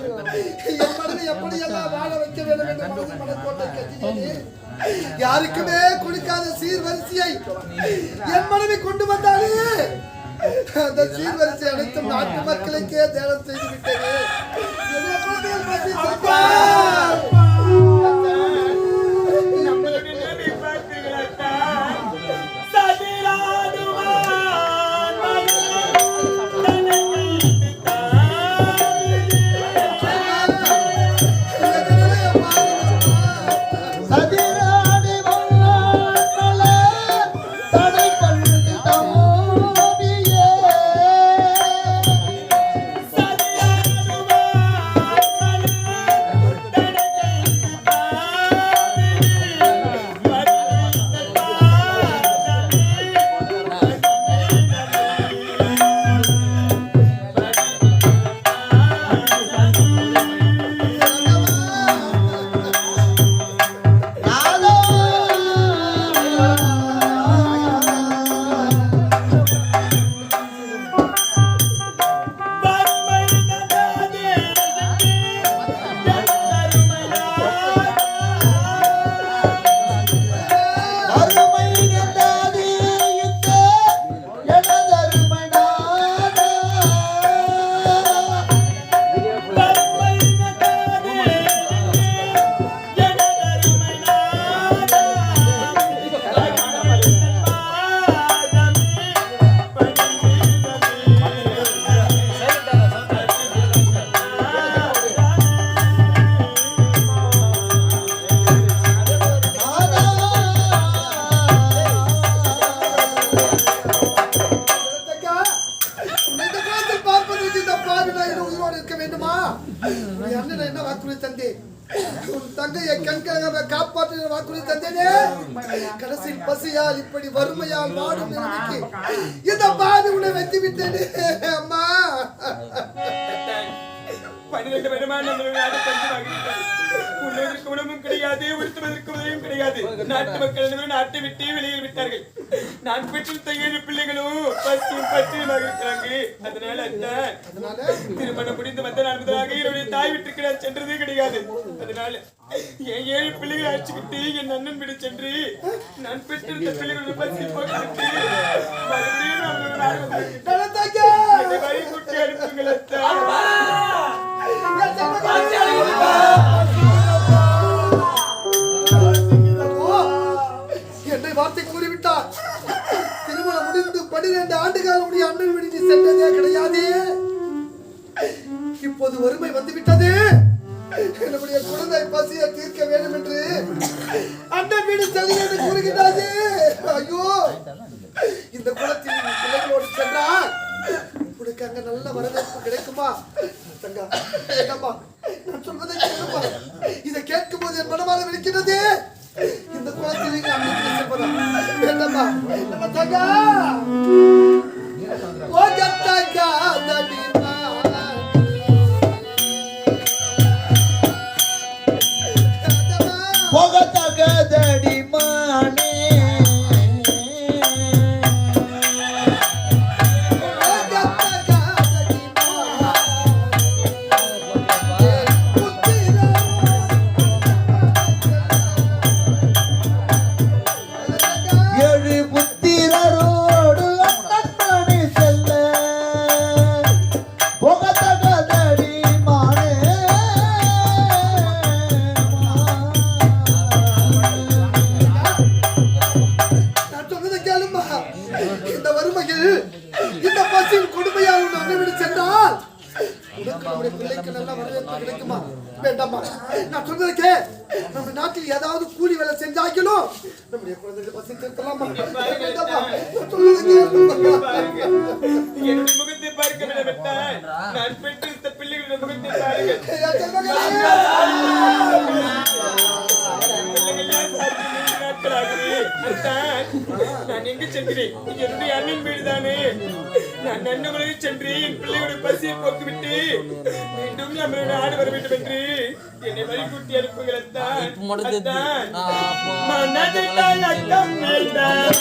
என் எப்படியெல்லாம் வாழ வைக்க வேண்டும் என்று மனக்கோட்டை. யாருக்குமே கொடுக்காத சீர்வரிசையை என் மனைவி கொண்டு வந்தாலே அந்த சீர்வரிசை அனைத்தும் நாட்டு மக்களுக்கே தியானம் செய்து விட்டது பசியால் இப்படி வறுமையால் வாடும் இந்த பாவி உன்னை வெட்டி விட்டேனே அம்மா. பன்னிரண்டு வருமானம் உண்ணுவதற்கு உணவும் கிடையாது உடுத்துவதற்கு உதவியும் கிடையாது. நாட்டு மக்கள் அனைவரும் நாட்டை விட்டே வெளியில் விட்டார்கள். நான் பெற்றிருந்த ஏழு பிள்ளைகளும் பசியும் பற்றியுமாக இருக்கிறாங்க அதனால அத்தான் அதனால திருமணம் முடிந்து வந்த முதலாக என்னுடைய தாய் வீட்டுக்கு நான் சென்றதே கிடையாது. அதனால என் ஏழு பிள்ளைகளை அழைச்சுக்கிட்டு என் அண்ணன் வீடு சென்று நான் பெற்றிருந்த பிள்ளைகளோட பசி போக்கிட்டு மறுபடியும் நாள் கூட்டி அனுப்புங்கள் அத்தான். சென்றதே கிடையாது. நம்முடைய பிள்ளைக்கு நல்ல வரவேற்பு கிடைக்குமா? வேண்டாமா? நான் நம்ம நாட்டில் ஏதாவது கூலி வேலை செஞ்சாக்கிலும் நம்முடைய குழந்தைகள் பசி வேண்டாமா? என்னுடைய முகத்தை பார்க்க விடவிட்டால் நான் பெற்றெடுத்த பிள்ளைகளுடைய முகத்தை பாருங்கள் நாட்களாகவே அத்தான், நான் எங்கு சென்றேன்? என்னுடைய அண்ணன் வீடுதானே? நான் நன்னமலை சென்று என் பிள்ளையோட பசியை போக்குவிட்டு மீண்டும் நம்ம நாடு வர வேண்டும் என்று என்னை. மனதில் அச்சம் வேண்டாம்.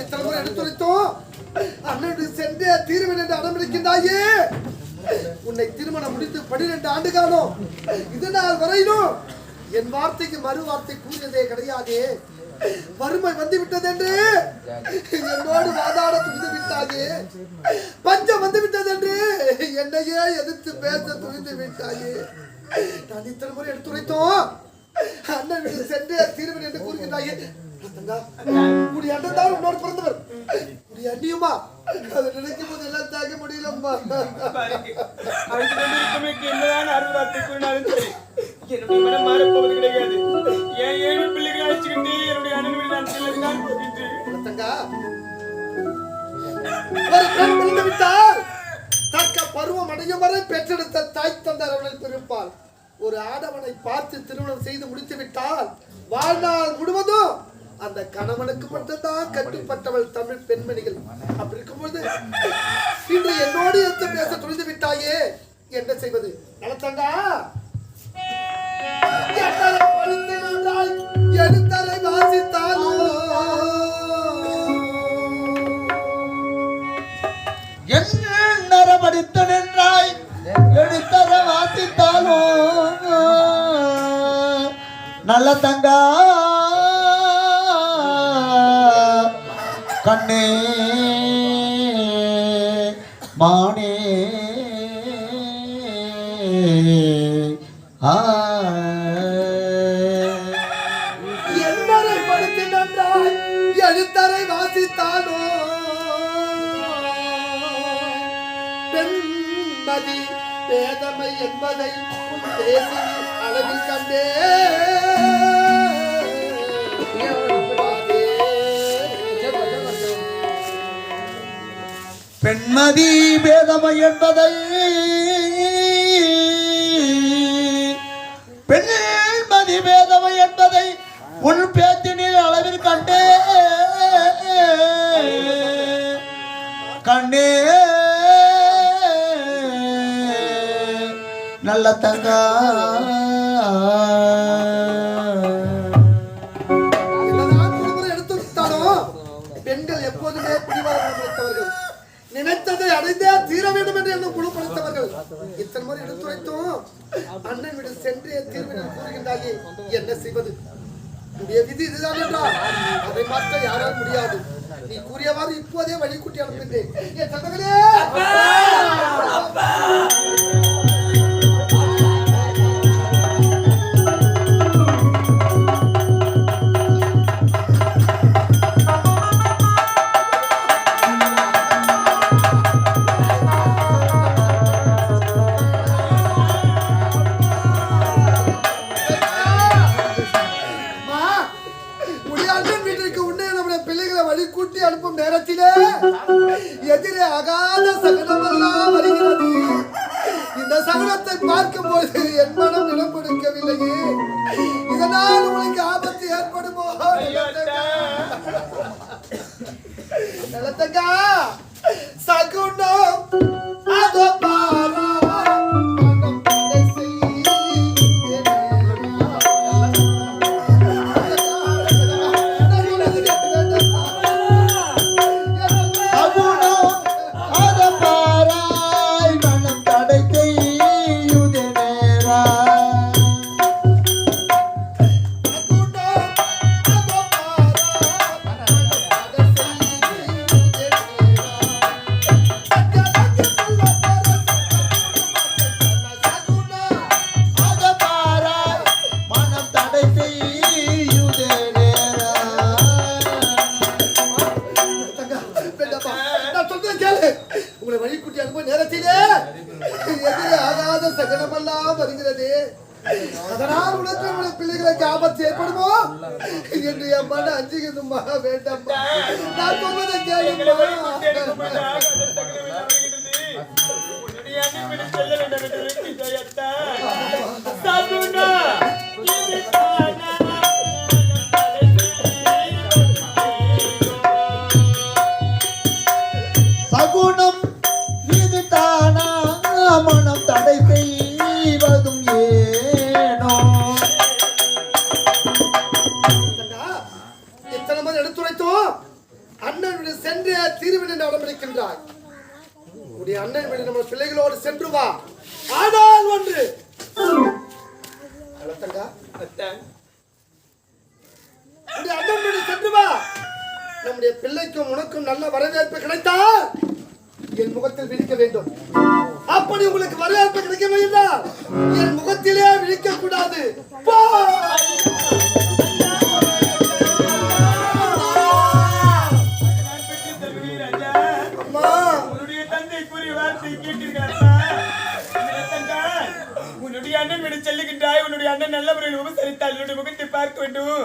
இத்தனை முறை எடுத்துரைத்தோம் அண்ணனுடைய சென்றே தீர்வேன் என்று அடம்பிடிக்கின்றாயே. உன்னை திருமணம் முடித்து பனிரெண்டு ஆண்டு காலம் இது நாள் வரையிலும் என் வார்த்தைக்கு மறு வார்த்தை கூறியதே கிடையாது. வறுமை வந்து விட்டது என்று என்னோடு வாதாட துணிந்து விட்டாயே பஞ்சம் வந்து விட்டது என்று என்னையே எதிர்த்து பேச துணிந்து விட்டாயே நான் இத்தனை முறை எடுத்துரைத்தோம். அண்ணன் சென்று தீர்வு என்று கூறுகின்றாயே. உன்னுடைய அண்ணன் உன்னோடு பிறந்தவர். உன்னுடைய அண்ணியுமா அதை நினைக்கும் போது எல்லாம் தாங்க முடியலம்மா. என்னதான் அறுபது வார்த்தை கூறினாலும் சரி என்னுடைய மனம் மாறப்போவது கிடையாது. ஏன் ஏழு பிள்ளைகளை அழைச்சுக்கிட்டு என்னுடைய அண்ணன் வீடு நான் செல்லதான் போகின்றேன் தங்கா ஒரு பெண் பிறந்து விட்டால் தக்க பருவம் அடையும் வரை பெற்றெடுத்த தாய் தந்தார் அவளில் பிறப்பாள். ஒரு ஆடவனை பார்த்து திருமணம் செய்து முடித்து விட்டால் வாழ்நாள் முழுவதும் அந்த கணவனுக்கு மட்டும்தான் கட்டுப்பட்டவள் தமிழ் பெண்மணிகள். அப்படி இருக்கும்போது இன்று என்னோடு எடுத்து பேச துணிந்து விட்டாயே என்ன செய்வது? நின்றாய், எழுத்தரை வாசித்தாலும் என்னர படித்து நின்றாய்? எடுத்தர வாசித்தாலும் நல்ல தங்கா. கண்ணே மானே. ஆ. எழுத்தரை வாசித்தானோ? பெண்மதி பேதமை என்பதை பேசி அளவில் கண்டே. பெண்மதி வேதமை என்பதை பெண்மதி வேதமை என்பதை உன் பேத்தினில் அளவில் கண்டே. கண்டே. நல்ல தங்கா. நினைத்ததை தீர வேண்டும் என்று எண்ணம் குழு இத்தனை முறை எடுத்துரைத்தோம். அண்ணன் விட சென்றே தீர்வு கூறுகின்றாயே என்ன செய்வது? விதி இதுதான் என்றால் அதை மாற்ற யாரால் முடியாது. நீ கூறியவாறு இப்போதே வழிகூட்டி அனுப்புகிறேன் என் தங்கங்களே என் மனம் கொடுக்கவில்லையே இதனால் உனக்கு ஆபத்து ஏற்படுமோ? நிலத்தக்கா சகுனம் uno உன்னுடைய அண்ணன் வீடு செல்லுகின்றாய். உன்னுடைய அண்ணன் நல்ல முறையில் உபசரித்தால் என்னுடைய முகத்தை பார்க்க வேண்டும்.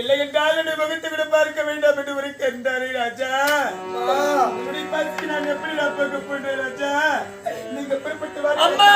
இல்லை என்றால் என்னுடைய முகத்தை விட பார்க்க வேண்டாம் என்று உரைக்கின்றாரே ராஜா. உன்னுடைய பசிக்கு நான் எப்படி நான் பார்க்க போன்றேன் ராஜா? நீங்க புறப்பட்டு அம்மா.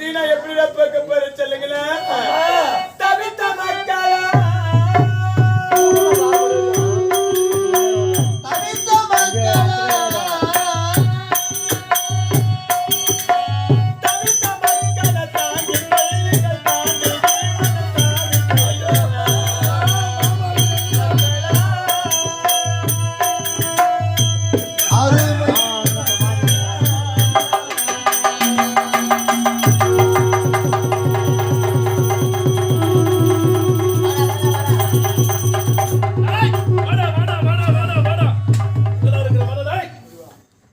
சீனா நான் எப்படி பார்க்க போறேன்